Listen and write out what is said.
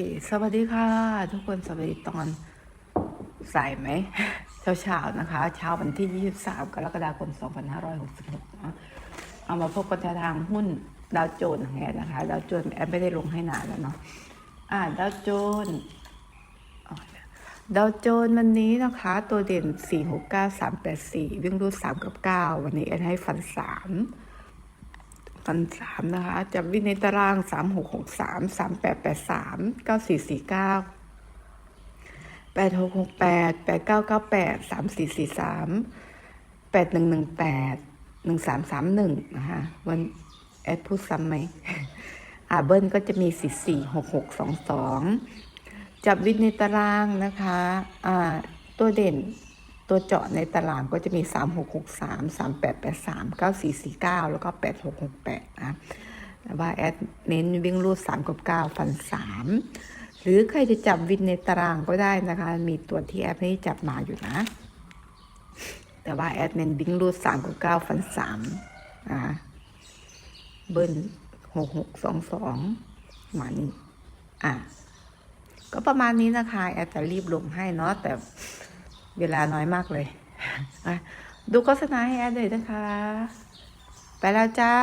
เอสวัสดีค่ะ ทุกคนสวัสดีตอนสายไหมเช้าเช้าๆนะคะ เช้าวันที่ 23 กรกฎาคม 2566นะเอามาพบกันทางหุ้นดาวโจนส์แฮนะคะดาวโจนส์แอปไม่ได้ลงให้นานแล้วเนาะอ่าดาวโจนส์ดาวโจนส์วันนี้นะคะ ตัวเด่น 469 384 วิ่งรูด3 กับ 9 วันนี้แอนให้ฟัน 3 ฟันสามนะคะจับวินในตารางสามหกหกสามสามแปดแปดสามเก้าสี่สี่เก้าแปดหกหกแปดแปดเก้าเก้าแปดสามสี่สี่สามแปดหนึ่งหนึ่งแปดหนึ่งสามสามหนึ่งนะคะวันแอดพูดซ้ำไหมอาเบิลก็จะมีสี่สี่หกหกสองสองจับวินในตารางนะคะ อ่า ตัวเด่น ตัวเจาะในตารางก็จะมี 3 6 6 3 3 8 8 3 9 4 4 9 แล้วก็ 8 6 6 8 นะแต่ว่าแอดเน้นวิ่งรูด 3 กับ 9 ฟัน 3 หรือใครจะจับวินในตารางก็ได้นะคะ มีตัวที่แอดให้จับมาอยู่นะ แต่ว่าแอดเน้นวิ่งรูด 3 กับ 9 ฟัน3นะเบิ้ล6 6 2 2 มานี่ อะ ก็ประมาณนี้นะคะ แอดจะรีบลงให้เนาะแต่ เวลาน้อยมากเลย ดูโฆษณาให้แอดเลยนะคะ ไปแล้วจ้า